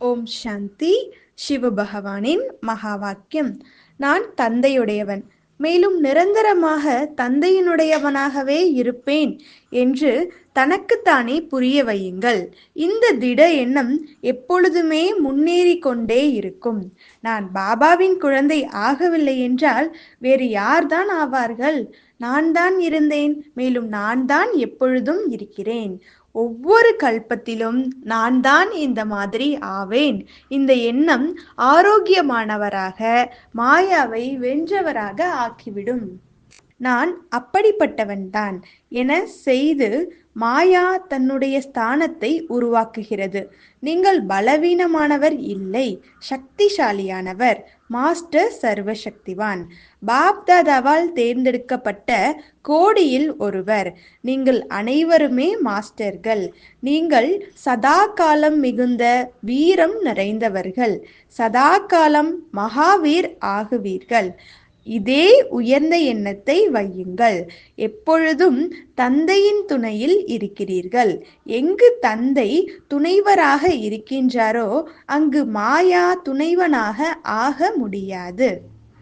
ஓம் சாந்தி சிவபகவானின் மகா வாக்கியம் நான் தந்தையுடையவன். மேலும் நிரந்தரமாக தந்தையினுடையவனாகவே இருப்பேன் என்று தனக்குத்தானே புரிய வையுங்கள். இந்த திட எண்ணம் எப்பொழுதுமே முன்னேறி கொண்டே இருக்கும். நான் பாபாவின் குழந்தை ஆகவில்லை என்றால் வேறு யார்தான் ஆவார்கள்? நான் தான் இருந்தேன். மேலும் நான் தான் எப்பொழுதும் இருக்கிறேன். ஒவ்வொரு கல்பத்திலும் நான் தான் இந்த மாதிரி ஆவேன். இந்த எண்ணம் ஆரோக்கியமானவராக மாயாவை வென்றவராக ஆக்கிவிடும். நான் அப்படிப்பட்டவன்தான் என செய்து மாயா தன்னுடைய ஸ்தானத்தை உருவாக்குகிறது. நீங்கள் பலவீனமானவர் இல்லை சக்திசாலியானவர் மாஸ்டர் சர்வசக்திவான். பாப்தாதாவால் தேர்ந்தெடுக்கப்பட்ட கோடியில் ஒருவர். நீங்கள் அனைவருமே மாஸ்டர்கள். நீங்கள் சதா காலம் மிகுந்த வீரம் நிறைந்தவர்கள். சதா காலம் மகாவீர் ஆகுவீர்கள். இதே உயர்ந்த எண்ணத்தை வையுங்கள். எப்பொழுதும் தந்தையின் துணையில் இருக்கிறீர்கள். எங்கு தந்தை துணைவராக இருக்கின்றாரோ அங்கு மாயா துணைவனாக ஆக முடியாது.